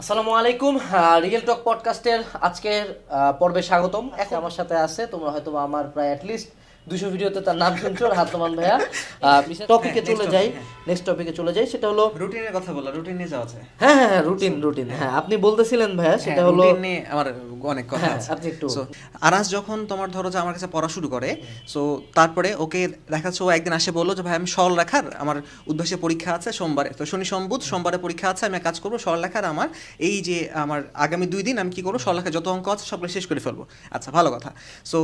আসসালামু আলাইকুম রিয়েল টক পডকাস্টের আজকের পর্বে স্বাগতম। এখন আমার সাথে আছে, তোমরা হয়তো আমার প্রায় অ্যাটলিস্ট দুশো ভিডিওতে তার নাম শুনছো হাতমান ভাইয়া। টপিকে চলে যাই নেক্সট টপিকে চলে যাই সেটা হলো রুটিনের কথা বলো রুটিন নিয়ে যাওয়া যায়। হ্যাঁ হ্যাঁ হ্যাঁ রুটিন রুটিন হ্যাঁ। আপনি বলতেছিলেন ভাইয়া সেটা হলো আমার অনেক কথা হ্যাঁ, আছে। আপনি একটু আরাস যখন তোমার ধরো যে আমার কাছে পড়া শুরু করে সো তারপরে ওকে দেখাচ্ছে ও একদিন আসে বলল যে ভাই আমি সরল লেখার আমার উদ্ভাসে পরীক্ষা আছে সোমবারে তো শনি সম্বুধ সোমবারে পরীক্ষা আছে আমি কাজ করব সরল লেখার আমার এই যে আমার আগামী দুই দিন আমি কি করব সরল লেখার যত অঙ্ক আছে সবগুলো শেষ করে ফেলব। আচ্ছা ভালো কথা। সো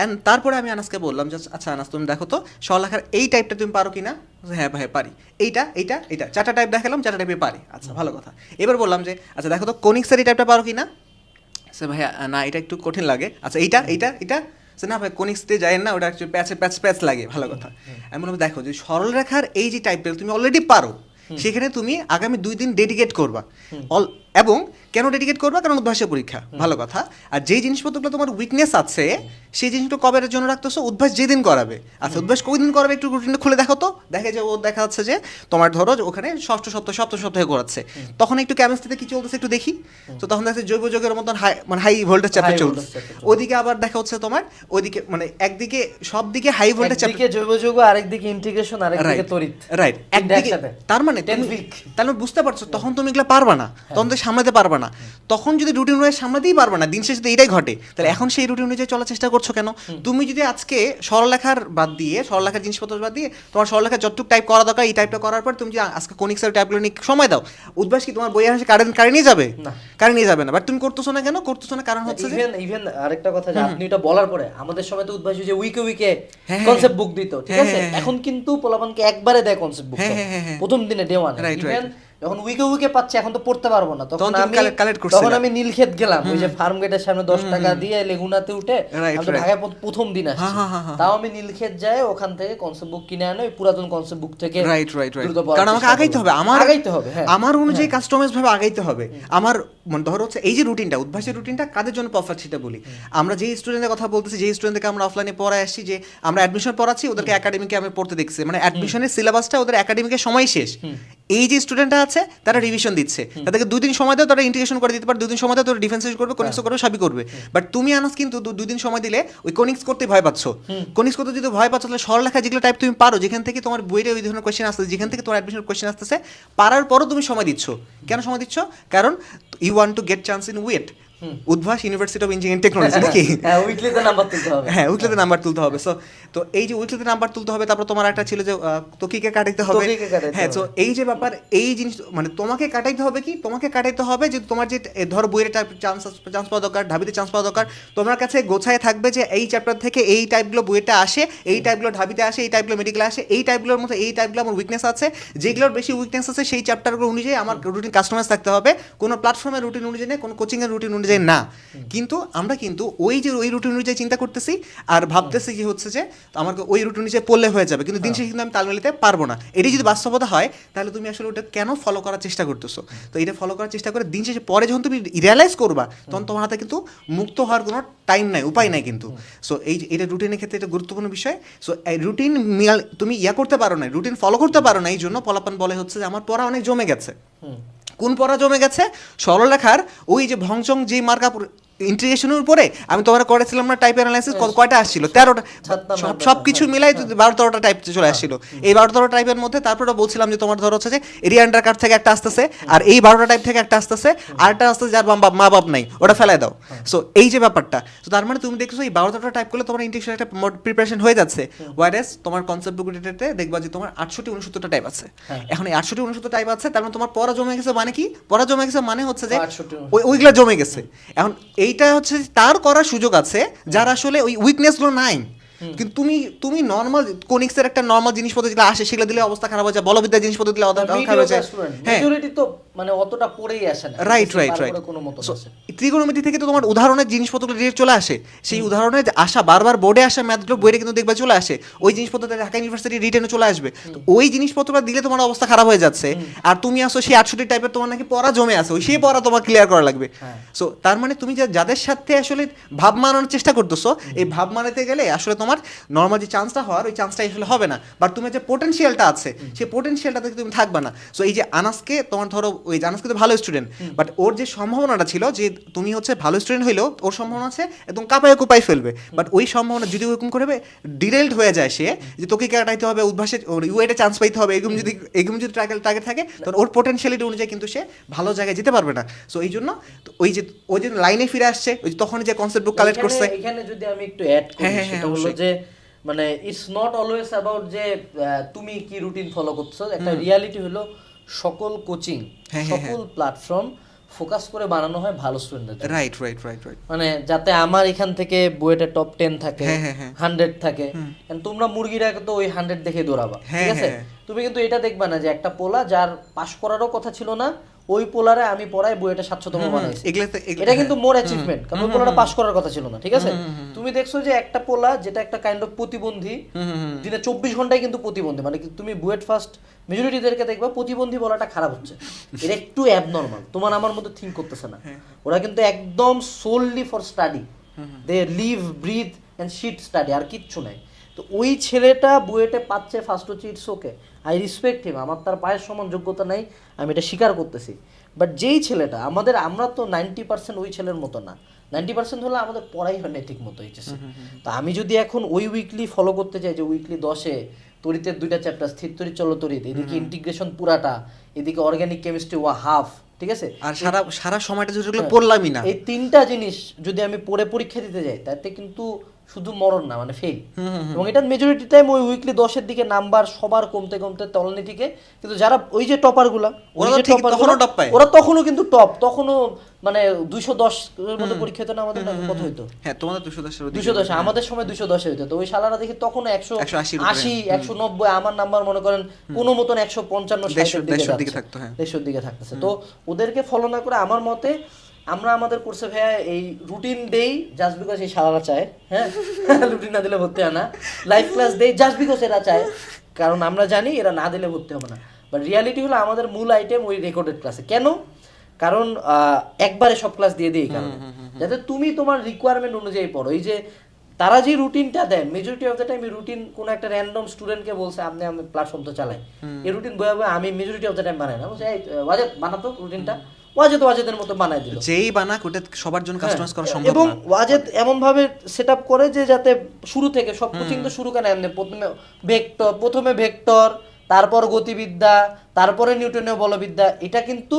অ্যান্ড তারপরে আমি আনাসকে বললাম যে আচ্ছা আনাস তুমি দেখো তো সরল লেখার এই টাইপটা তুমি পারো কি না হ্যাঁ ভাই পারি। এইটা এইটা এইটা। চারটা টাইপ দেখালাম চারটা টাইপে পারি। আচ্ছা ভালো কথা। এবার বললাম যে আচ্ছা দেখো তো কোনিক্সের এই টাইপটা পারো কি না সে ভাইয়া না এটা একটু কঠিন লাগে। আচ্ছা এইটা এইটা এটা সে না ভাই কোনিক্সতে যায় না ওটা একটু প্যাচে প্যাচ প্যাচ লাগে। ভালো কথা। আমি বললাম দেখো যে সরল রেখার এই যে টাইপটা তুমি অলরেডি পারো সেখানে তুমি আগামী দুই দিন ডেডিকেট করবা। অল এবং কেন ডেডিকেট করবা? কারণ উদ্ভাসের পরীক্ষা। ভালো কথা। আর যেই জিনিসপত্রগুলো তোমার উইকনেস আছে সেই জিনিসগুলো কবে জন্য রাখতেছো? উদ্ভাস যেদিন করাবে। আচ্ছা উদ্ভাস কয়দিন করাবে? একটু রুটিনটা খুলে দেখো তো। দেখে যে ও দেখা যাচ্ছে যে তোমার ধরো যে ওখানে ষষ্ঠ সপ্তাহ সপ্তম সপ্তাহে করাচ্ছে। তখন একটু কেমিস্ট্রিতে কি চলতেছে একটু দেখি। তো তখন দেখা জৈব যোগের মতন হাই মানে হাই ভোল্টেজ চ্যাপ্টার চলছে ওদিকে আবার দেখা হচ্ছে তোমার ওইদিকে মানে একদিকে সব দিকে হাই ভোল্টেজ চ্যাপ্টার একদিকে জৈব যৌগ আরেকদিকে ইন্টিগ্রেশন আরেকদিকে তড়িৎ। রাইট একদিকে তার মানে তুমি- তাহলে বুঝতে পারছ তখন তুমি এগুলো পারবা না। তখন তো সামলাতে পারবা না। তখন যদি রুটিন অনুযায়ী সামলাতেই পারবা না দিন শেষে এটাই ঘটে তাহলে এখন সেই রুটিন অনুযায়ী চলার চেষ্টা করছ কেন? তুমি যদি আজকে সরলেখার বাদ দিয়ে সরলেখার জিনিসপত্র বাদ দিয়ে তোমার সরলেখার যতটুকু টাইপ করা দরকার এই টাইপটা করার পর তুমি যদি আজকে কোনিক্সের টাইপগুলো নিয়ে সময় দাও উদ্ভাস কি তোমার বইয়ের হাসে কারে কারে নিয়ে যাবে? না। কারে নিয়ে যাবে না। বাট তুমি করতেছো না কেন? করতেছো না কারণ হচ্ছে ইভেন ইভেন আরেকটা কথা যে আপনি এটা বলার পরে আমাদের সময় তো উদ্ভাসী যে উইকে উইকে কনসেপ্ট বুক দিত ঠিক হ্যাঁ, আছে? হ্যাঁ, হ্যাঁ। এখন কিন্তু পোলাপানকে একবারে দেয় কনসেপ্ট বুক। প্রথম দিনে ডে ওয়ান ইভেন. যখন উইকে উইকে পাচ্ছি এখন তো পড়তে পারব না। তখন আমি তখন আমি নীলক্ষেত গেলাম ওই যে ফার্ম গেটের সামনে দশ টাকা দিয়ে লেগুনাতে উঠে আমি. ঢাকায় প্রথম দিন আসছি। হ্যাঁ, হ্যাঁ, হ্যাঁ, তাও আমি নীলক্ষেত যাই ওখান থেকে কনসেপ্ট বুক কিনে আনো ওই পুরাতন কনসেপ্ট বুক থেকে রাইট রাইট রাইট কারণ আমাকে আগাইতে হবে। আমার আগাইতে হবে হ্যাঁ। আমার অনুযায়ী কাস্টমাইজ ভাবে আগাইতে হবে। আমার মানে ধরো হচ্ছে এই যে রুটিনটা উদ্ভাসের রুটিনটা কাদের জন্য পারফেক্ট সেটা বলি। আমরা যে স্টুডেন্টের কথা বলতেছি যে স্টুডেন্টকে আমরা অফলাইনে পড়ায় আসছি যে আমরা অ্যাডমিশন পড়াচ্ছি ওদেরকে একাডেমিকে আমি পড়তে দেখছি। মানে অ্যাডমিশনের সিলেবাসটা ওদের একাডেমিকের সময় শেষ। এই যে স্টুডেন্টটা আছে তারা রিভিশন দিচ্ছে। তাদেরকে দুই দিন সময় দাও তারা ইন্টিগ্রেশন করে দিতে পারে দুই দিন সময় দাও তারা ডিফেন্স করবে কোনিক্স করবে সবই করবে। বাট তুমি আনাস কিন্তু দুদিন দুই দিন সময় দিলে ওই কোনিক্স করতে ভয় পাচ্ছ। কোনিক্স করতে যদি ভয় পাচ্ছ তাহলে সরলেখা যেগুলো টাইপ তুমি পারো যেখান থেকে তোমার বইয়ের ওই ধরনের কোয়েশ্চেন আসতেছে যেখান থেকে তোমার অ্যাডমিশন কোয়েশ্চেন আসতেছে পারার পরও তুমি সময় দিচ্ছ। কেন সময় দিচ্ছ? কারণ you want to get chance in wait Udvash university of engineering technology নাকি? হ্যাঁ উইকলিতে নাম্বার তুলতে হবে। হ্যাঁ উইকলিতে নাম্বার তুলতে হবে। সো তো এই যে উইকলিতে নাম্বার তুলতে হবে তারপর তোমার একটা ছিল যে আহ, তকিকে কাটাইতে হবে। হ্যাঁ তো এই যে ব্যাপার এই জিনিস মানে তোমাকে কাটাইতে হবে কি? তোমাকে কাটাইতে হবে যে তোমার যে ধরো বইয়ের চান্স চান্স পাওয়া দরকার ঢাবিতে চান্স পাওয়া দরকার তোমার কাছে গোছায় থাকবে যে এই চ্যাপ্টার থেকে এই টাইপগুলো বইয়েটা আসে এই টাইপগুলো ঢাবিতে আসে এই টাইপগুলো মেডিকেল আসে এই টাইপগুলোর মধ্যে এই টাইপগুলো আমার উইকনেস আছে। যেগুলোর বেশি উইকনেস আছে সেই চ্যাপ্টারগুলো অনুযায়ী আমার রুটিন কাস্টমাইজ থাকতে হবে। কোনো প্ল্যাটফর্মের রুটিন অনুযায়ী কোনো কোচিংয়ের রুটিন অনুযায়ী না কিন্তু আমরা কিন্তু ওই যে ওই রুটিন অনুযায়ী চিন্তা করতেছি আর ভাবতেছি কি হচ্ছে যে আমাকে ওই রুটিন অনুযায়ী পড়লে হয়ে যাবে কিন্তু দিন শেষে কিন্তু আমি তাল মিলাতে পারব না। এটি যদি বাস্তবতা হয় তাহলে তুমি আসলে ওটা কেন ফলো করার চেষ্টা করতেছো? তো এটা ফলো করার চেষ্টা করে দিন শেষে পরে যখন তুমি রিয়ালাইজ করবা তখন তোমার হাতে কিন্তু মুক্ত হওয়ার কোনো টাইম নাই উপায় নাই কিন্তু। সো এই যে- এটা রুটিনের ক্ষেত্রে এটা গুরুত্বপূর্ণ বিষয়। সো এই রুটিন তুমি ইয়া করতে পারো না রুটিন ফলো করতে পারো না এই জন্য পলাপান বলে হচ্ছে যে আমার পড়া অনেক জমে গেছে। কোন পড়া জমে গেছে? সরলরেখার ওই যে ভংচং যে মার্কা ইন্টিগ্রেশনের উপরে আমি তোমার করেছিলাম না টাইপ অ্যানালাইসিস কয়টা আসছিল? তেরোটা। সব কিছু মিলাই তো বারো তেরোটা টাইপ চলে আসছিল। এই বারো তেরোটা টাইপের মধ্যে তারপরে বলছিলাম যে তোমার ধরো হচ্ছে যে এরিয়া আন্ডার কার্ড থেকে একটা আসতেছে আর এই বারোটা টাইপ থেকে একটা আসতেছে আরেকটা আসতেছে যার মা বাপ নাই ওটা ফেলাই দাও। সো এই যে ব্যাপারটা তো তার মানে তুমি দেখছ এই বারো তেরোটা টাইপ করলে তোমার ইন্টিগ্রেশন একটা প্রিপারেশন হয়ে যাচ্ছে। ওয়াইরাস তোমার কনসেপ্ট বুকটাতে দেখবা যে তোমার আটষট্টি উনসত্তরটা টাইপ আছে। হ্যাঁ। এখন এই আটষট্টি উনসত্তর টাইপ আছে তার মানে তোমার পড়া জমে গেছে মানে কি? পড়া জমে গেছে মানে হচ্ছে যে 68 ওই ওইগুলা জমে গেছে। এখন এইটা হচ্ছে তার করার সুযোগ আছে যার আসলে ওই উইকনেসগুলো নাই। কিন্তু তুমি তুমি নর্মাল কোনিক্সের একটা নর্মাল জিনিসপত্র যেগুলো আসে সেগুলো দিলে অবস্থা খারাপ হয়ে যায়। বলবিদ্যা জিনিসপত্র দিলে অবস্থা খারাপ হয়ে যায়। হ্যাঁ। তো মানে অতটা পড়েই আসে না। রাইট রাইট রাইট কোনো মতো আসে থেকে তো তোমার উদাহরণের জিনিসপত্রগুলো ডিরেক্ট চলে আসে। সেই উদাহরণের যে আসা বারবার বোর্ডে আসা ম্যাথগুলো বইয়ে কিন্তু দেখবা চলে আসে। ওই জিনিসপত্রটা ঢাকা ইউনিভার্সিটি রিটেনে চলে আসবে। তো ওই জিনিসপত্রটা দিলে তোমার অবস্থা খারাপ হয়ে যাচ্ছে। আর তুমি আসো সেই আটষট্টি টাইপের তোমার নাকি পড়া জমে আছে। ওই সেই পড়া তোমার ক্লিয়ার করা লাগবে। হ্যাঁ। সো তার মানে তুমি যা- যাদের সাথে আসলে ভাব মানানোর চেষ্টা করতেছো এই ভাব মানাতে গেলে আসলে তোমার তোমার নর্মাল যে চান্সটা হওয়ার ওই চান্সটা আসলে হবে না। বাট তুমি যে পোটেনশিয়ালটা আছে সেই পোটেনশিয়ালটা থেকে তুমি থাকবে না। সো এই যে আনাসকে তোমার ধরো ওই যে আনাসকে তো ভালো স্টুডেন্ট বাট ওর যে সম্ভাবনাটা ছিল যে তুমি হচ্ছে ভালো স্টুডেন্ট হইলেও ওর সম্ভাবনা আছে একদম কাপায় কুপাই ফেলবে। বাট ওই সম্ভাবনা যদি ওরকম করবে ডিরেল্ড হয়ে যায় সে যে তোকে কাটাইতে হবে উদ্ভাসে ইউএটা চান্স পাইতে হবে এরকম যদি এরকম যদি টার্গেট থাকে তখন ওর পোটেনশিয়ালিটি অনুযায়ী কিন্তু সে ভালো জায়গায় যেতে পারবে না। সো এই জন্য ওই যে ওই যে লাইনে ফিরে আসছে ওই যে তখন যে কনসেপ্ট বুক কালেক্ট করছে। এখানে- যদি আমি একটু অ্যাড করি হ্যাঁ, হ্যাঁ, হ্যাঁ, সেটা হলো। যে মানে ইটস নট অলওয়েজ অ্যাবাউট যে তুমি কি রুটিন ফলো করছ। একটা রিয়ালিটি হলো সকল কোচিং হ্যাঁ, হ্যাঁ, সকল প্ল্যাটফর্ম ফোকাস করে বানানো হয় ভালো স্টুডেন্টদের রাইট রাইট রাইট রাইট মানে যাতে আমার এখান থেকে বুয়েটে টপ টেন থাকে হ্যাঁ, হ্যাঁ। হান্ড্রেড থাকে। তোমরা মুরগিরা তো ওই হান্ড্রেড দেখে দৌড়াবা ঠিক আছে। তুমি কিন্তু এটা দেখবা না যে একটা পোলা যার পাশ করারও কথা ছিল না ওই পোলারে আমি পড়াই বুয়েটে সাতশোতম বানাইছি এটা কিন্তু মোর অ্যাচিভমেন্ট কারণ ওই পোলাটা পাশ করার কথা ছিল না ঠিক আছে? তুমি দেখছ যে একটা পোলা যেটা একটা কাইন্ড অফ প্রতিবন্ধী দিনে চব্বিশ ঘন্টায় কিন্তু প্রতিবন্ধী মানে তুমি বুয়েট ফার্স্ট মেজরিটিদেরকে দেখবা প্রতিবন্ধী বলাটা খারাপ হচ্ছে। এটা একটু অ্যাবনর্মাল তোমার আমার মধ্যে থিঙ্ক করতেছে না। ওরা কিন্তু একদম solely for study they live breathe and shit study আর কিচ্ছু নাই। তো ওই ছেলেটা বুয়েটে পাচ্ছে ফার্স্ট হচ্ছে it's okay I respect him আমার তার পায়ের সমান যোগ্যতা নাই আমি এটা স্বীকার করতেছি। বাট যেই ছেলেটা আমাদের আমরা তো নাইনটি পার্সেন্ট ওই ছেলের মতো না। নাইনটি পার্সেন্ট হলে আমাদের পড়াই হয় না ঠিক মতো এইচএসে তো আমি যদি এখন ওই উইকলি ফলো করতে চাই যে উইকলি দশে তরিতের দুইটা চ্যাপ্টার স্থির তরি চলো তরিত এদিকে ইন্টিগ্রেশন পুরাটা এদিকে অর্গানিক কেমিস্ট্রি ওয়া হাফ ঠিক আছে? আর সারা সারা সময়টা যেগুলো পড়লামই না। এই তিনটা জিনিস যদি আমি পড়ে পরীক্ষা দিতে যাই তাতে কিন্তু শুধু মরণ না মানে ফেল এবং এটা মেজরিটি টাইম ওই উইকলি দশের দিকে নাম্বার সবার কমতে কমতে তলানি থেকে কিন্তু যারা ওই যে টপারগুলা ওই ওরা যে তখনও। ওরা কিন্তু টপ তখনও মানে দুইশো দশ এর মধ্যে পরীক্ষা হতো না আমাদের কত হইতো? হ্যাঁ তোমাদের দুশো দশের দুশো দশে আমাদের সময় দুশো দশে হইতো। তো ওই শালারা দেখি তখন একশো আশি একশো নব্বই আমার নাম্বার মনে করেন কোনো মতন একশো পঞ্চান্ন দেড়শোর দিকে থাকতো, হ্যাঁ। দেড়শোর দিকে থাকতেছে। তো ওদেরকে ফলো না করে আমার মতে আমরা আমাদের কোর্সে ভাইয়া এই রুটিন দেই জাস্ট বিকজ এই শালারা চায় হ্যাঁ? রুটিন না দিলে ভর্তি হয় না। লাইভ ক্লাস দেই জাস্ট বিকজ এরা চায়। কারণ আমরা জানি এরা না দিলে ভর্তি হবে না। বাট রিয়ালিটি হলো আমাদের মূল আইটেম ওই রেকর্ডেড ক্লাসে কেন? কারণ একবারে সব ক্লাস দিয়ে দিই কারণ। যাতে তুমি তোমার রিকোয়ারমেন্ট অনুযায়ী পড়ো। এই যে তারা যে রুটিনটা then majority of the time এই রুটিন কোন একটা র্যান্ডম স্টুডেন্টকে বলছে আপনি আমি প্ল্যাটফর্ম তো চালাই। এই রুটিন বয়ে বয়ে আমি মেজরিটি অফ দ্য টাইম বানাই না। বলছে এই বানাতো রুটিনটা ওয়াজেদ ওয়াজেদের মতো বানায় দিল। যেই বানাক ওটা সবার জন্য কাস্টমাইজ করা সম্ভব হ্যাঁ, এবং ওয়াজেদ এমন ভাবে সেটআপ করে যে যাতে শুরু থেকে সব কোচিং তো শুরু কেন এমনি প্রথমে ভেক্টর প্রথমে ভেক্টর তারপর গতিবিদ্যা তারপরে নিউটনীয় বলবিদ্যা এটা কিন্তু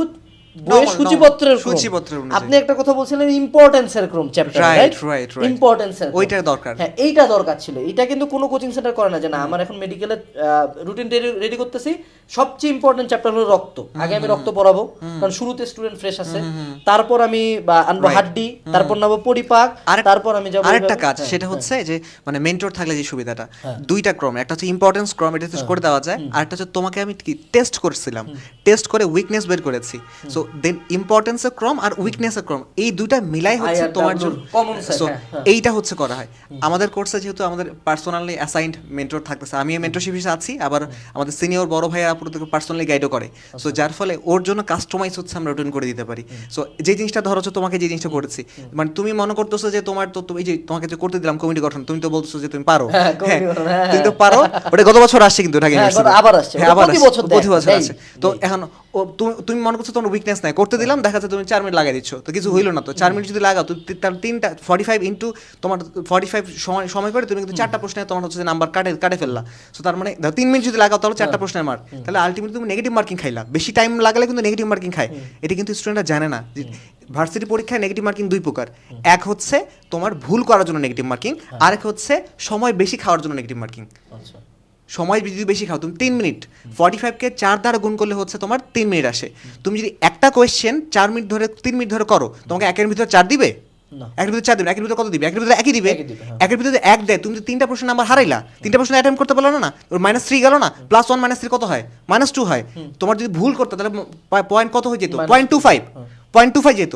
সূচিপত্রের সূচিপত্রের আপনি একটা কথা বলছিলেন ইম্পর্টেন্সের ক্রম চ্যাপ্টার রাইট right. ইম্পর্টেন্সের ওইটার দরকার। হ্যাঁ এইটা দরকার ছিল। এটা কিন্তু কোনো কোচিং সেন্টার করে না যে না আমার এখন মেডিকেলের রুটিন রেডি করতেছি। সবচেয়ে ইম্পর্টেন্ট চ্যাপ্টার হলো রক্ত। আগে আমি রক্ত পড়াবো। কারণ শুরুতে স্টুডেন্ট ফ্রেশ আছে। তারপর আমি আনব হাড্ডি তারপর নেব পরিপাক তারপর আমি যাব আরেকটা কাজ হ্যাঁ, সেটা হ্যাঁ। হচ্ছে যে মানে মেন্টর থাকলে যে সুবিধাটা দুইটা ক্রম। একটা হচ্ছে ইম্পর্টেন্স ক্রম এটা করে দেওয়া যায়। আর একটা হচ্ছে তোমাকে আমি কি টেস্ট করছিলাম। টেস্ট করে উইকনেস বের করেছি। সো দেন ইম্পর্টেন্সের ক্রম আর উইকনেসের ক্রম। এই দুইটা মিলাই হচ্ছে তোমার জন্য। So, হ্যাঁ, হ্যাঁ। এইটা হচ্ছে করা হয়। আমাদের কোর্সে যেহেতু আমাদের পার্সোনালি অ্যাসাইন্ড মেন্টর থাকতেছে আমি মেন্টরশিপ হিসেবে আছি আবার আমাদের সিনিয়র বড় ভাইয়া পার্সোনালি গাইডও করে। সো যার ফলে ওর জন্য কাস্টমাইজ হচ্ছে আমরা রুটিন করে দিতে পারি। সো যে জিনিসটা ধরো তোমাকে যে জিনিসটা করেছি মানে তুমি মনে করতেছো যে তোমার তো এই যে তোমাকে যে করতে দিলাম কমিটি গঠন তুমি তো বলতেছো যে তুমি পারো। হ্যাঁ, তুমি তো। পারো ওটা গত বছর আসছে কিন্তু ঢাকা ইউনিভার্সিটি আবার আসছে। আবার প্রতি বছর আসছে। তো এখন ও তুমি তুমি মনে করছ তোমার উইকনেস নাই করতে দিলাম দেখা যাচ্ছে তুমি চার মিনিট লাগাই দিচ্ছ তো কিছু হইল না তো চার মিনিট যদি লাগাও তো তার তিনটা ফর্টি ফাইভ ইন্টু তোমার ফর্টি ফাইভ সময় সময় করে তুমি কিন্তু চারটা প্রশ্নে তোমার হচ্ছে নাম্বার কাটে কাটে ফেললা। সো তার মানে ধরো তিন মিনিট যদি লাগাও তাহলে চারটা প্রশ্নের মার্ক তাহলে আলটিমেটলি তুমি নেগেটিভ মার্কিং খাইলা। বেশি টাইম লাগালে কিন্তু নেগেটিভ মার্কিং খায়। এটা কিন্তু স্টুডেন্টরা জানে না ভার্সিটি পরীক্ষায় নেগেটিভ মার্কিং দুই প্রকার। এক হচ্ছে তোমার ভুল করার জন্য নেগেটিভ মার্কিং আর এক হচ্ছে সময় বেশি খাওয়ার জন্য নেগেটিভ মার্কিং আচ্ছা। সময় যদি বেশি খাও তুমি তিন মিনিট। ফর্টি ফাইভকে চার দ্বারা গুণ করলে হচ্ছে তোমার তিন মিনিট আসে। তুমি যদি একটা কোয়েশ্চেন চার মিনিট ধরে তিন মিনিট ধরে করো তোমাকে একের ভিতরে চার দিবে। একের ভিতরে চার দিবে একের ভিতরে কত দিবে? একের ভিতরে একই দিবে? একই দিবে, হ্যাঁ। একের ভিতরে এক দেয় তুমি তো তিনটা প্রশ্ন নাম্বার হারাইলা তিনটা প্রশ্ন অ্যাটেম্প করতে পারল না ওর মাইনাস থ্রি গেল না প্লাস ওয়ান মাইনাস থ্রি কত হয়? মাইনাস টু হয়। তোমার যদি ভুল করতে তাহলে পয়েন্ট কত হয়ে যেত? Point two five point two five যেত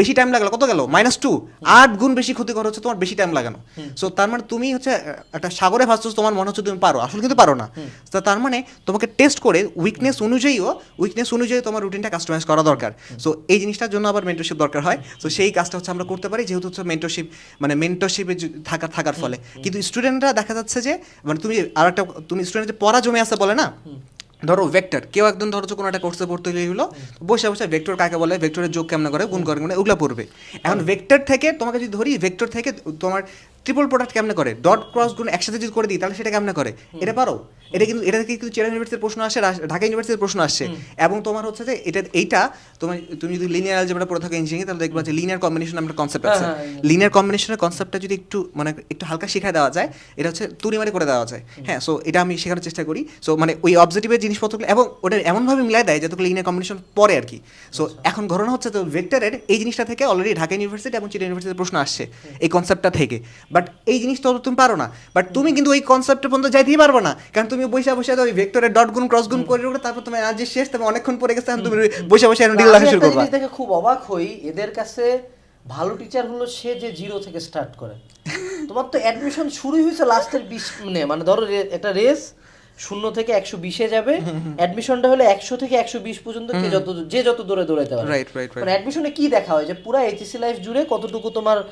বেশি টাইম লাগল কত গেল? মাইনাস টু আট গুণ বেশি ক্ষতিকর হচ্ছে তোমার বেশি টাইম লাগানো। সো তার মানে তুমি হচ্ছে একটা সাগরে ভাসছো তোমার মনে হচ্ছে তুমি পারো। আসলে কিন্তু পারো না। তো তার মানে তোমাকে টেস্ট করে উইকনেস অনুযায়ীও উইকনেস অনুযায়ী তোমার রুটিনটা কাস্টমাইজ করা দরকার। সো এই জিনিসটার জন্য আবার মেন্টরশিপ দরকার হয়। সো সেই কাজটা হচ্ছে আমরা করতে পারি যেহেতু হচ্ছে মেন্টরশিপ মানে মেন্টরশিপে থাকার থাকার ফলে। কিন্তু স্টুডেন্টরা দেখা যাচ্ছে যে মানে তুমি আর একটা তুমি স্টুডেন্ট যে পড়া জমে আছে বলে না? ধরো ভেক্টর কেউ একদম ধরো কোনো একটা কোর্সে পড়তে গিয়ে হলো বসে বসে ভেক্টর কাকে বলে ভেক্টরের যোগ কেমন করে গুণ করে মানে ওগুলো পড়বে। এখন ভেক্টর থেকে তোমাকে যদি ধরি ভেক্টর থেকে তোমার ট্রিপল প্রোডাক্ট কেমনে করে? ডট ক্রস গুণ একসাথে যদি করে দিই তাহলে সেটা কেমনে করে? এটা পারো? এটা কিন্তু এটা থেকে কিন্তু চেরা ইউনিভার্সিটির প্রশ্ন আসে ঢাকা ইউনিভার্সিটির প্রশ্ন আসছে এবং তোমার হচ্ছে যে এটা এইটা তোমার তুমি যদি লিনিয়ার অ্যালজেব্রা পড়ে থাকো ইঞ্জিনিয়ারিং তাহলে দেখবা যে লিনিয়ার কম্বিনেশন আমরা কনসেপ্ট আছে। লিনিয়ার কম্বিনেশনের কনসেপ্টটা যদি একটু মানে একটু হালকা শেখায় দেওয়া যায় এটা হচ্ছে তুরি তুড়িমারি করে দেওয়া যায়। হ্যাঁ সো এটা আমি শেখানোর চেষ্টা করি। সো মানে ওই অবজেক্টিভের জিনিসপত্রগুলো এবং ওটা এমনভাবে মিলাই দেয় যাতে লিনিয়ার কম্বিনেশন পরে আর কি। সো এখন ঘটনা হচ্ছে তো ভেক্টরের এই জিনিসটা থেকে অলরেডি ঢাকা ইউনিভার্সিটি এবং চিটা ইউনিভার্সিটির প্রশ্ন আসছে। এই কনসেপ্টটা থেকে। বাট এই জিনিসটা তো তুমি পারো না। বাট তুমি কিন্তু ওই কনসেপ্টের পর্যন্ত যাইতেই পারব না। কারণ তুমি বসে বসে ওই ভেক্টরের ডট গুণ ক্রস গুণ করে উঠে তারপর তোমার আজ শেষ তুমি অনেকক্ষণ পরে গেছে তুমি বসে বসে ডিল লেখা শুরু করবে। দেখে খুব অবাক হই এদের কাছে ভালো টিচার হলো সে যে জিরো থেকে স্টার্ট করে। তোমার তো অ্যাডমিশন শুরুই হয়েছে লাস্টের বিশ মানে মানে ধরো একটা রেস শূন্য থেকে একশো বিশে যাবে। অ্যাডমিশনটা হলে একশো থেকে একশো বিশ পর্যন্ত কে যত যে যত দূরে দৌড়াইতে পারে. মানে অ্যাডমিশনে কি দেখা হয়? যে পুরো এইচএসসি লাইফ জুড়ে কতটুকু তোমার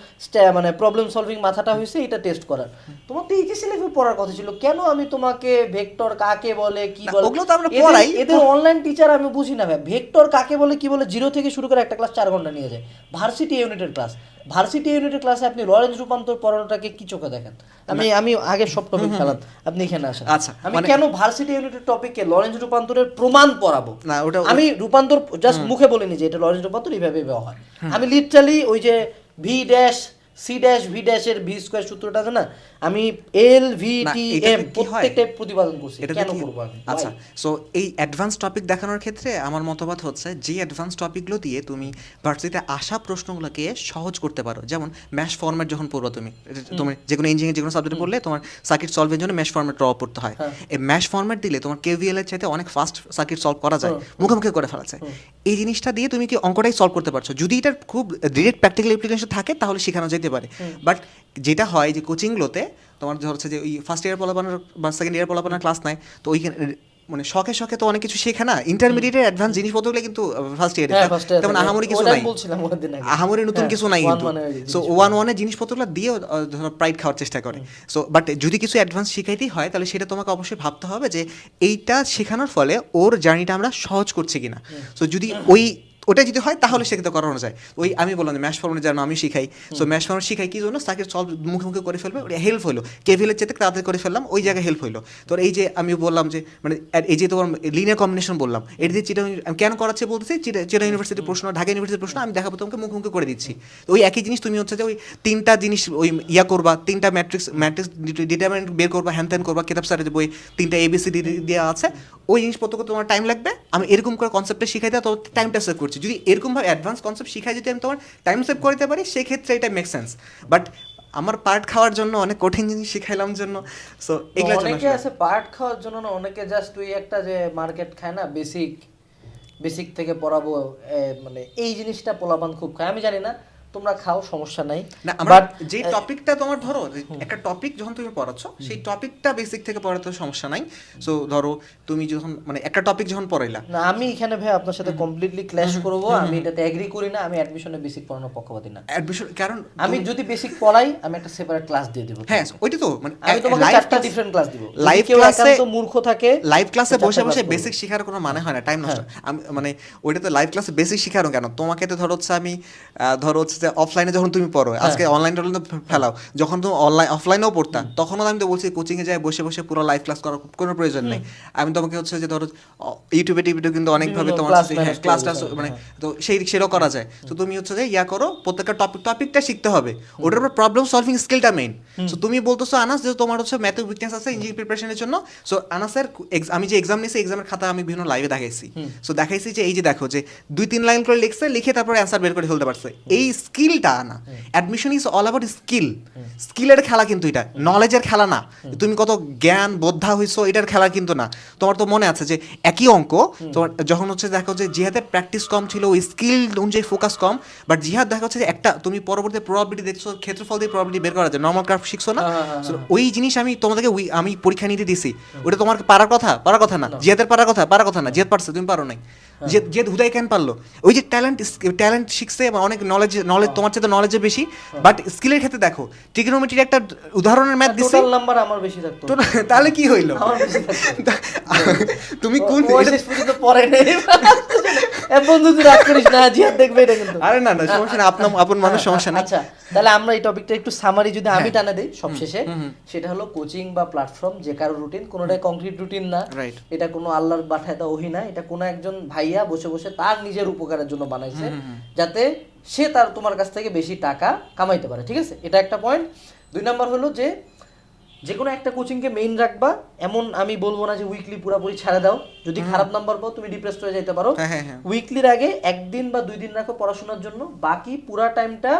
মানে প্রবলেম সলভিং মাথাটা হয়েছে এটা টেস্ট করার। তোমার তো এইচএসসি লাইফে পড়ার কথা ছিল। কেন আমি তোমাকে ভেক্টর কাকে বলে কি বলে? ওগুলো তো আমরা এদের- পড়াই। এদের অনলাইন টিচার আমি বুঝি না ভাই। ভেক্টর কাকে বলে কি বলে? জিরো থেকে শুরু করে একটা ক্লাস চার ঘণ্টা নিয়ে যায়। ভার্সিটি ইউনিটের ক্লাস ভার্সিটি ইউনিটের ক্লাসে আপনি লরেন্স রূপান্তর পড়ানোটাকে কি চোখে দেখেন? আমি আমি আগে সব টপিক ফেলাম আপনি এখানে আসেন। আচ্ছা, আমি মানে- কেন ভার্সিটি ইউনিটের টপিকে লরেন্স রূপান্তরের প্রমাণ পড়াবো? না, ওটা- আমি রূপান্তর জাস্ট মুখে বলিনি যে এটা লরেন্স রূপান্তর এইভাবে এইভাবে হয়। আমি লিটারালি ওই যে V dash C dash V ড্যাশের ভি স্কোয়ার সূত্রটা আছে না? আমি এল ভি টি এম কি হয়? প্রত্যেকটা প্রতিপাদন করছি। কেন করব আমি? আচ্ছা সো এই অ্যাডভান্স টপিক দেখানোর ক্ষেত্রে আমার মতবাদ হচ্ছে যে অ্যাডভান্স টপিকগুলো দিয়ে তুমি ভার্সিটিতে আসা প্রশ্নগুলোকে সহজ করতে পারো। যেমন ম্যাশ ফরম্যাট যখন পড়ব তুমি তুমি যে কোনো ইঞ্জিনিয়ারিং যে কোনো সাবজেক্ট পড়লে তোমার সার্কিট সলভের জন্য ম্যাশ ফরম্যাট ড্র করতে হয়। হ্যাঁ। এই ম্যাশ ফরম্যাট দিলে তোমার কেভিএল এর চাইতে অনেক ফাস্ট সার্কিট সলভ করা যায় মুখোমুখি করে ফেলা যায়। এই জিনিসটা দিয়ে তুমি কি অঙ্কটাই সলভ করতে পারছ? যদি এটার খুব ডিরেক্ট প্র্যাকটিক্যাল অ্যাপ্লিকেশন থাকে তাহলে শেখানো যেতে পারে। বাট যেটা হয় যে কোচিংগুলোতে তোমার ধর হচ্ছে যে ওই ফার্স্ট ইয়ার পলাপানোর বা সেকেন্ড ইয়ার পলাপানোর ক্লাস নাই তো ওইখানে মানে শখে শখে তো অনেক কিছু শেখে না। ইন্টারমিডিয়েটের অ্যাডভান্স জিনিসপত্রগুলো কিন্তু ফার্স্ট ইয়ারে তেমন আহামরি কিছু নাই। আহামরি নতুন হ্যাঁ, কিছু নাই কিন্তু। সো। ওয়ান ওয়ানের জিনিসপত্রগুলো ধরো প্রাইড খাওয়ার চেষ্টা করে। সো বাট যদি কিছু অ্যাডভান্স শিখাইতেই হয় তাহলে সেটা তোমাকে অবশ্যই ভাবতে হবে যে এইটা শেখানোর ফলে ওর জার্নিটা আমরা সহজ করছি কিনা। সো যদি ওই ওটা যদি হয় তাহলে সেক্ষেত্রে করানো যায়। ওই আমি বললাম ম্যাশ ফর্মের যেন আমি শিখাই। সো ম্যাশ ফর্মেট শিখাই কি জন্য? তাকে সলভ মুখে মুখে করে ফেলবে ওটা হেল্প হলো। কেভিলের চেতে তাড়াতাড়ি করে ফেললাম ওই জায়গায় হেল্প হলো। তো এই যে আমি বললাম যে মানে এই যে তোমার লিনিয়ার কম্বিনেশন বললাম এটা দিয়ে চিটা কেন করাচ্ছে বলতেছি? চিটা চিটা ইউনিভার্সিটির প্রশ্ন ঢাকা ইউনিভার্সিটির প্রশ্ন আমি দেখাবো তোমাকে মুখে মুখে করে দিচ্ছি। তো ওই একই জিনিস তুমি হচ্ছে যে ওই তিনটা জিনিস ওই ইয়া করবা তিনটা ম্যাট্রিক্স ম্যাট্রিক্স ডিটারমেন্ট বের করবা হ্যান ত্যান করবা কিতাব স্যারের যে বই তিনটা এবিসিডি দেওয়া আছে। ওই জিনিসপত্রকে তোমার টাইম লাগবে আমি এরকম করে কনসেপ্টে শিখাই দেওয়া তো টাইমটা সেভ করছি। যদি এরকমভাবে অ্যাডভান্স কনসেপ্ট শিখাই যদি আমি তোমার টাইম সেভ করতে পারি সেক্ষেত্রে এটা মেক সেন্স বাট আমার পার্ট খাওয়ার জন্য অনেক কঠিন জিনিস শিখাইলাম জন্য সো এগুলো অনেকে আছে পার্ট খাওয়ার জন্য না অনেকে জাস্ট ওই একটা যে মার্কেট খায় না বেসিক বেসিক থেকে পড়াবো মানে এই জিনিসটা পোলাপান খুব খায়। আমি জানি না তোমরা খাও সমস্যা নাই। না আমরা বাট যে টপিকটা তোমার ধরো একটা টপিক যখন তুমি পড়াচ্ছ সেই টপিকটা বেসিক থেকে পড়াতে সমস্যা নাই। সো ধরো তুমি যখন মানে একটা টপিক যখন পড়াইলা। না আমি এখানে ভাই আপনার সাথে কমপ্লিটলি ক্ল্যাশ করব আমি এটাতে এগ্রি করি না আমি অ্যাডমিশনে বেসিক পড়ানোর পক্ষপাতী না। অ্যাডমিশন কারণ আমি যদি বেসিক পড়াই আমি একটা সেপারেট ক্লাস দিয়ে দেবো। হ্যাঁ ওইটা তো মানে আমি তোমাকে চারটা ডিফারেন্ট ক্লাস দিব। লাইভ ক্লাসে একান্ত মূর্খ থাকে লাইভ ক্লাসে বসে বসে বেসিক শেখার কোনো মানে হয় না টাইম নষ্ট। আমি মানে ওইটা তো লাইভ ক্লাসে বেসিক শেখারও কেন? তোমাকে তো ধরো হচ্ছে আমি ধরো হচ্ছে অফলাইনে যখন তুমি পড়ো আজকে অনলাইন ফেলাও। যখন তুমি অনলাইন অফলাইনেও পড়তা তখনও আমি তো বলছি কোচিং এ যায় বসে বসে পুরো লাইভ ক্লাস করার কোনো প্রয়োজন নেই। আমি তোমাকে হচ্ছে যে ধরো ইউটিউবে টিভিতে কিন্তু অনেকভাবে তোমার হচ্ছে, হ্যাঁ, ক্লাস টাস মানে হ্যাঁ। তো সেই সেটাও করা যায়। তো তুমি হচ্ছে যে ইয়া করো প্রত্যেকটা টপিক টপিকটা শিখতে হবে। ওটার উপর প্রবলেম সলভিং স্কিলটা মেইন সো তুমি বলতেছো আনাস যে তোমার হচ্ছে ম্যাথে উইকনেস আছে ইঞ্জিনিয়ারিং প্রিপারেশনের জন্য। সো আনাসের আমি যে এক্সাম নিয়েছি এক্সামের খাতা আমি বিভিন্ন লাইভে দেখাইছি। সো দেখাইছি যে এই যে দেখো যে দুই তিন লাইন করে লিখছে লিখে তারপরে অ্যান্সার বের করে ফেলতে পারছে। এই স্কিলটা আনা admission is all about skill স্কিলের খেলা কিন্তু এটা নলেজের খেলা না। তুমি কত জ্ঞান বোদ্ধা হইছো এটার খেলা কিন্তু না। তোমার তো মনে আছে যে একই অঙ্ক তোমার যখন হচ্ছে দেখো যে জিহাদের প্র্যাকটিস কম ছিল ওই স্কিল অনুযায়ী ফোকাস কম বাট জিহাদ দেখা যাচ্ছে যে একটা তুমি পরবর্তী প্রবাবিলিটি দেখছ ক্ষেত্রফল দিয়ে প্রবাবিলিটি বের করা যায় নর্মাল ক্রাফট শিখছো না? হ্যাঁ, হ্যাঁ, So, ওই জিনিস আমি তোমাদেরকে ওই আমি পরীক্ষা নিতে দিছি। ওটা তোমার পারার কথা? পারার কথা না। জিয়াদের পারার কথা? পারার কথা না। জিয়াদ পারছে তুমি পারো নাই। যে যে হুদাই কেন পারল? ওই যে ট্যালেন্ট ট্যালেন্ট শিখছে বা অনেক নলেজ নলেজ তোমার চেয়ে নলেজে বেশি বাট স্কিলের ক্ষেত্রে দেখো ট্রিগনোমেট্রির একটা উদাহরণের ম্যাথ দিছি। টোটাল নাম্বার আমার বেশি থাকতো। তাহলে কি হইল? তুমি কোন পরে নেই। বন্ধু তুই রাগ করিস না জিহাদ দেখবে এটা কিন্তু। আরে না না সমস্যা না আপনার আপন মানুষ সমস্যা নেই। আচ্ছা তাহলে আমরা এই টপিকটা একটু সামারি যদি আমি টানা দেই সবশেষে সেটা হলো কোচিং বা প্ল্যাটফর্ম যে কারও রুটিন কোনোটাই কংক্রিট রুটিন না। এটা কোনো আল্লাহর পাঠায় দেওয়া ওহি না এটা কোনো একজন ভাইয়া বসে বসে তার নিজের উপকারের জন্য বানাইছে যাতে সে তার তোমার কাছ থেকে বেশি টাকা কামাইতে পারে ঠিক আছে? এটা একটা পয়েন্ট দুই নাম্বার হলো যে যে কোনো একটা কোচিংকে মেইন রাখবা। এমন আমি বলব না যে উইকলি পুরোপুরি ছাড়া দাও। যদি খারাপ নাম্বার পাও তুমি ডিপ্রেসড হয়ে যেতে পারো। হ্যাঁ হ্যাঁ হ্যাঁ। উইকলির আগে একদিন বা দুই দিন রাখো পড়াশোনার জন্য। বাকি পুরা টাইমটা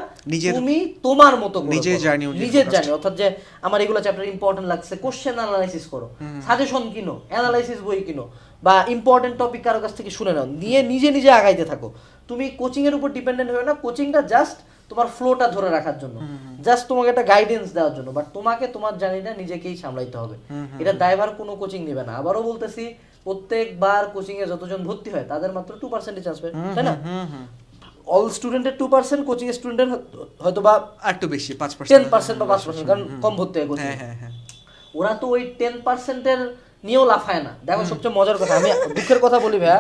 তুমি তোমার মতো নিজের অনুযায়ী নিজের। জার্নি অর্থাৎ যে আমার এগুলো চ্যাপ্টার ইম্পর্টেন্ট লাগছে কোশ্চেন অ্যানালাইসিস করো। সাজেশন কিনো অ্যানালাইসিস বই কিনো বা ইম্পর্টেন্ট টপিক কারও কাছ থেকে শুনে নাও। নিয়ে নিজে নিজে আগাইতে থাকো। তুমি কোচিং এর উপর ডিপেন্ডেন্ট হয়ে না কোচিংটা জাস্ট তোমার ফ্লোটা ধরে রাখার জন্য। জাস্ট তোমাকে একটা গাইডেন্স দেওয়ার জন্য। বাট তোমাকে তোমার জার্নিটা নিজেকেই সামলাইতে হবে। এটা ড্রাইভার কোনো কোচিং নেবে না। আবারও বলতেছি প্রত্যেকবার কোচিং এ যতজন ভর্তি হয় তাদের মাত্র টু পার্সেন্টে চান্স পায় তাই না? অল স্টুডেন্টের টু পার্সেন্ট কোচিং স্টুডেন্টের হয়তো বা আর একটু বেশি পাঁচ টেন পার্সেন্ট পার্সেন্ট বা পাঁচ পার্সেন্ট কারণ কম ভর্তি হয় কোচিং হ্যাঁ হ্যাঁ হ্যাঁ। ওরা তো ওই টেন পার্সেন্টের নিয়েও লাফায় না। দেখো সবচেয়ে মজার কথা আমি দুঃখের কথা বলি ভাইয়া।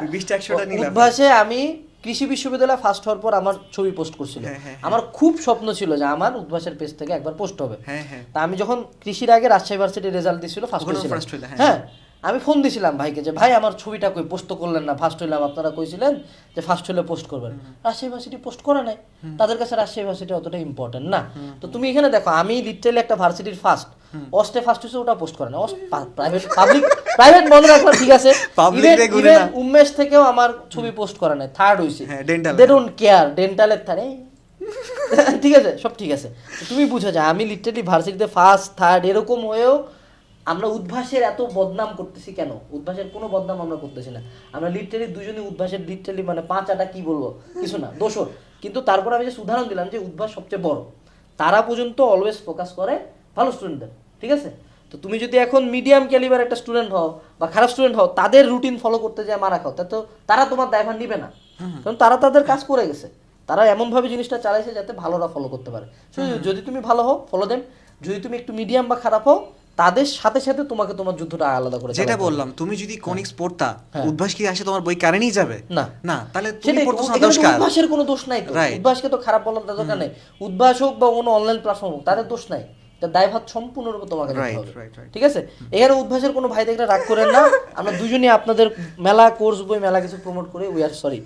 উদ্ভাসে আমি কৃষি বিশ্ববিদ্যালয়ে ফার্স্ট হওয়ার পর আমার ছবি পোস্ট করছিল। হ্যাঁ, হ্যাঁ, আমার খুব স্বপ্ন ছিল যে আমার উদ্ভাসের পেজ থেকে একবার পোস্ট হবে। হ্যাঁ হ্যাঁ। তা আমি যখন কৃষির আগে রাজশাহী ভার্সিটির রেজাল্ট দিছিল ফার্স্ট হয়েছিল হ্যাঁ। আমি ফোন দিছিলাম ভাইকে যে ভাই আমার ছবিটা কই? পোস্ট তো করলেন না। ফার্স্ট হইলাম আপনারা কইছিলেন যে ফার্স্ট হলে পোস্ট করবেন। রাজশাহী ভার্সিটি পোস্ট করে নাই। তাদের কাছে রাজশাহী ভার্সিটি অতটা ইম্পর্টেন্ট না। তো তুমি এখানে দেখো আমি লিটারালি একটা ভার্সিটির ফার্স্ট অস্টে ফার্স্ট হয়েছে ওটা পোস্ট করে না প্রাইভেট পাবলিক প্রাইভেট বন্ধ রাখলাম ঠিক আছে। Public Even- রে গুনে even না। উমেশ থেকেও আমার ছবি পোস্ট করে নাই। থার্ড হইছে। হ্যাঁ, দে ডোন্ট কেয়ার ডেন্টালের থারে ঠিক আছে সব ঠিক আছে। তুমি বুঝো যে আমি লিটারালি ভার্সিটিতে ফার্স্ট থার্ড এরকম হয়েও আমরা উদ্ভাসের এত বদনাম করতেছি কেন? উদ্ভাসের কোনো বদনাম আমরা করতেছি না। আমরা লিটারালি দুজনে উদ্ভাসের লিটারালি মানে পাঁচ আটা কি বলব? কিছু না দোষর। কিন্তু তারপর আমি যে উদাহরণ দিলাম যে উদ্ভাস সবচেয়ে বড়। তারা পর্যন্ত অলওয়েজ ফোকাস করে ভালো স্টুডেন্টদের ঠিক আছে? তো তুমি যদি এখন মিডিয়াম ক্যালিবার একটা স্টুডেন্ট হও বা খারাপ স্টুডেন্ট হও তাদের রুটিন ফলো করতে যায় মারা খাও তা তো তারা তোমার দায়ভার নিবে না। কারণ তারা তাদের কাজ করে গেছে। তারা এমনভাবে জিনিসটা চালাইছে যাতে ভালোরা ফলো করতে পারে। যদি তুমি ভালো হও ফলো দেন যদি তুমি একটু মিডিয়াম বা খারাপ হও তাদের সাথে সাথে তোমাকে তোমার যুদ্ধটা আলাদা করে যেটা বললাম তুমি যদি কনিক্স পড়তা হ্যাঁ। উদ্ভাস কি আসে তোমার বই কারে নিয়ে যাবে? না। না তাহলে তুমি পড়তো না দোষ কার? উদ্ভাসের কোনো দোষ নাই তো। উদ্ভাসকে তো খারাপ বলার দরকার নেই। উদ্ভাস হোক বা কোনো অনলাইন প্ল্যাটফর্ম হোক তাদের দোষ নাই। তার দায়ভার সম্পূর্ণরূপে তোমাকে. ঠিক আছে? এখানে উদ্ভাসের কোনো ভাই দেখলে রাগ করেন না। আমরা দুজনই আপনাদের মেলা কোর্স বই মেলা কিছু প্রমোট করে উই আর সরি